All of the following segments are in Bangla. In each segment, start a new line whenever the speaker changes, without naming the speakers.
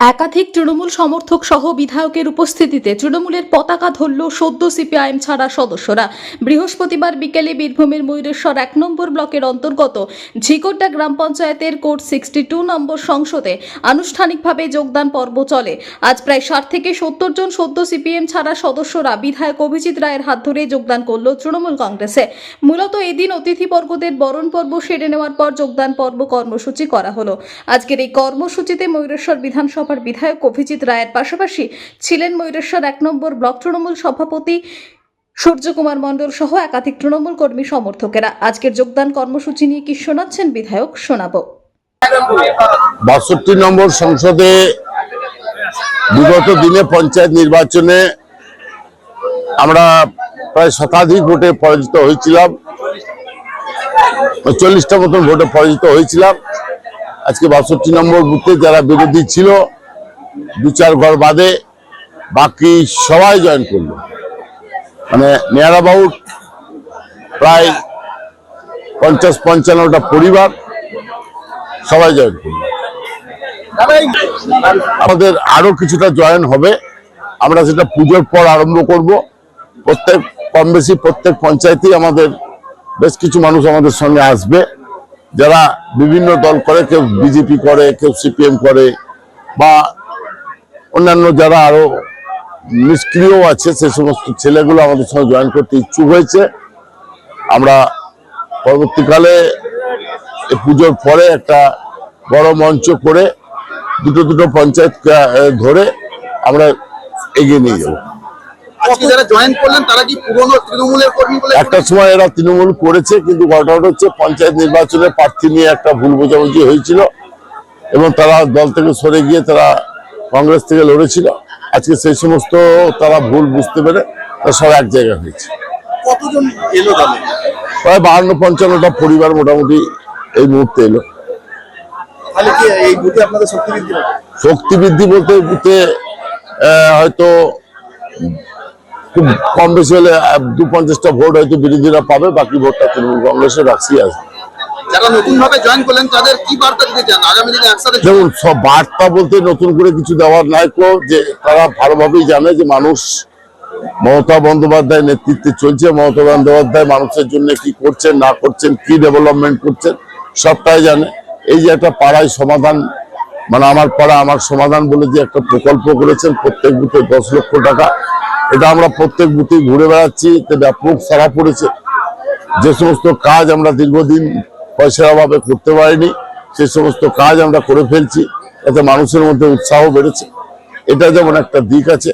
একাধিক তৃণমূল সমর্থক সহ বিধায়কের উপস্থিতিতে তৃণমূলের পতাকা ধরল সদ্য সিপিআইএম ছাড়া সদস্যরা। বৃহস্পতিবার বিকেলে বীরভূমের ময়ূরেশ্বর এক নম্বর ব্লকের অন্তর্গত ঝিকোড্ডা গ্রাম পঞ্চায়েতের কোর্ট সিক্সটি টু নম্বর সংসদে আনুষ্ঠানিকভাবে যোগদান পর্ব চলে। আজ প্রায় ষাট থেকে সত্তর জন সদ্য সিপিএম ছাড়া সদস্যরা বিধায়ক অভিজিৎ রায়ের হাত ধরে যোগদান করল তৃণমূল কংগ্রেসে। মূলত এদিন অতিথিবর্গদের বরণ পর্ব সেরে নেওয়ার পর যোগদান পর্ব কর্মসূচি করা হলো। আজকের এই কর্মসূচিতে ময়ূরেশ্বর বিধানসভার বিধায়ক অভিজিৎ রায়ের পাশাপাশি ছিলেন ময়ূরেশ্বর এক নম্বর ব্লক তৃণমূল সভাপতি সূর্যকুমার মণ্ডল সহ একাধিক তৃণমূল কর্মী সমর্থকেরা। আজকের যোগদান কর্মসূচি নিয়ে কি শোনাচ্ছেন বিধায়ক? শোনাবো।
বাষট্টি নম্বর সংসদে বিগত দিনে পঞ্চায়েত নির্বাচনে আমরা প্রায় শতাধিক ভোটে পরাজিত হয়েছিলাম। চল্লিশটা মতন ভোটে পরাজিত হয়েছিলাম। আজকে বাষট্টি নম্বর বুথে যারা বিরোধী ছিল দু চার ঘর বাদে বাকি সবাই জয়েন করল। মানে নিয়ার অ্যাবাউট প্রায় পঞ্চাশ পঞ্চান্নটা পরিবার সবাই জয়েন করল। আমাদের আরও কিছুটা জয়েন হবে। আমরা সেটা পুজোর পর আরম্ভ করব। প্রত্যেক, কম বেশি প্রত্যেক পঞ্চায়েতেই আমাদের বেশ কিছু মানুষ আমাদের সঙ্গে আসবে। যারা বিভিন্ন দল করে, কেউ বিজেপি করে, কেউ সিপিএম করে, বা অন্যান্য যারা আরও নিষ্ক্রিয় আছে সে সমস্ত ছেলেগুলো আমাদের সঙ্গে জয়েন করতে ইচ্ছুক হয়েছে। আমরা পরবর্তীকালে পুজোর পরে একটা বড় মঞ্চ করে দুটো দুটো পঞ্চায়েত ধরে আমরা এগিয়ে নিয়ে যাব।
যারা জয়েন করলেন তারা কি পুরনো তৃণমূলের কর্মী বলে
একটা সময় এরা তৃণমূল করেছে কিন্তু ঘটনাটা হচ্ছে পঞ্চায়েত নির্বাচনে প্রার্থী নিয়ে একটা ভুল বোঝাবুঝি হয়েছিল এবং তারা দল থেকে সরে গিয়ে তারা কংগ্রেস থেকে লড়েছিল। আজকে সেই সমস্ত তারা ভুল বুঝতে পেরে তারা সব এক জায়গায় হয়েছে।
কতজন এলো
প্রায় বাহান্ন পঞ্চান্নটা পরিবার মোটামুটি এই মুহূর্তে এলো।
শক্তি বৃদ্ধি
বলতে বুথে হয়তো খুব কম বেশি হলে দু পঞ্চাশটা ভোট হয়তো বিরোধীরা পাবে বাকি ভোটটা তৃণমূল কংগ্রেসের রাখছি আছে।
যারা নতুন ভাবে জয়েন করলেন, তাদের কি বার্তা দিতে চান? আগামী দিনে একসাথে
যেমন সব বার্তা বলতে নতুন করে কিছু দেওয়ার নাই যে তারা ভালোভাবেই জানে যে মানুষ মমতা বন্দ্যোপাধ্যায় নেতৃত্বে চলছে, মমতা বন্দ্যোপাধ্যায় মানুষের জন্য কি করছেন, না করছেন, কি ডেভেলপমেন্ট করছেন, সবটাই জানে। এই যে একটা পাড়ায় সমাধান মানে আমার পাড়া আমার সমাধান বলে যে একটা প্রকল্প করেছেন, প্রত্যেক বুথে দশ লক্ষ টাকা, এটা আমরা প্রত্যেক বুথে ঘুরে বেড়াচ্ছি ব্যাপক সারা পড়েছে। যে সমস্ত কাজ আমরা দীর্ঘদিন পয়সার অভাবে করতে পারিনি। সে সমস্ত কাজ আমরা করে ফেলছি। এতে মানুষের মধ্যে উৎসাহ বেড়েছে। এটা যেমন একটা দিক আছে,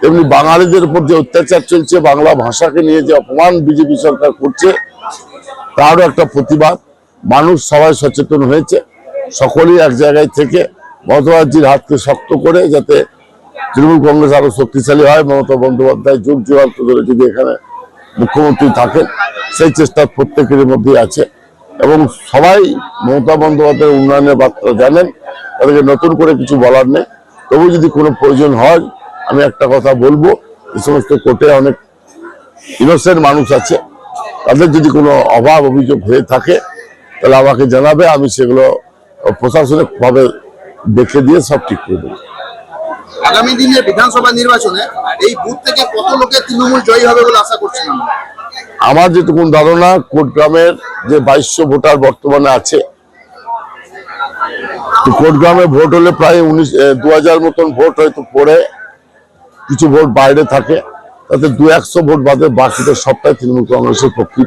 তেমনি বাঙালিদের উপর যে অত্যাচার চলছে, বাংলা ভাষাকে নিয়ে যে অপমান বিজেপি সরকার করছে, তারও একটা প্রতিবাদ। মানুষ সবাই সচেতন হয়েছে। সকলেই এক জায়গায় থেকে মমতাবাজির হাতকে শক্ত করে যাতে তৃণমূল কংগ্রেস আরও শক্তিশালী হয়। মমতা বন্দ্যোপাধ্যায় যুগ যুগান্ত ধরে যদি এখানে মুখ্যমন্ত্রী থাকেন, সেই চেষ্টা প্রত্যেকের মধ্যেই আছে। এবং সবাই মমতা বন্দ্যোপাধ্যায়ের উন্নয়নের বার্তা জানেন, তাদেরকে নতুন করে কিছু বলার নেই। তবু যদি কোনো প্রয়োজন হয়, আমি একটা কথা বলব এই সমস্ত কোর্টে অনেক ইনোসেন্ট মানুষ আছে। তাদের যদি কোনো অভাব অভিযোগ হয়ে থাকে, তাহলে আমাকে জানাবে, আমি সেগুলো প্রশাসনিকভাবে দেখে দিয়ে সব ঠিক করে দেবো।
আগামী দিনে বিধানসভা নির্বাচনে এই বুথ থেকে কত লোকের তৃণমূল জয়ী হবে বলে আশা করছেন আমার?
যেটুকুন ধারণা কোটগ্রামের যে বাইশশো ভোটার বর্তমানে আছে কোটগ্রামে ভোট হলে প্রায় উনিশ দু হাজার মতন ভোট হয়তো পড়ে, কিছু ভোট বাইরে থাকে, তাতে দু একশো ভোট বাদে বাকিটা সবটাই তৃণমূল কংগ্রেসের পক্ষেই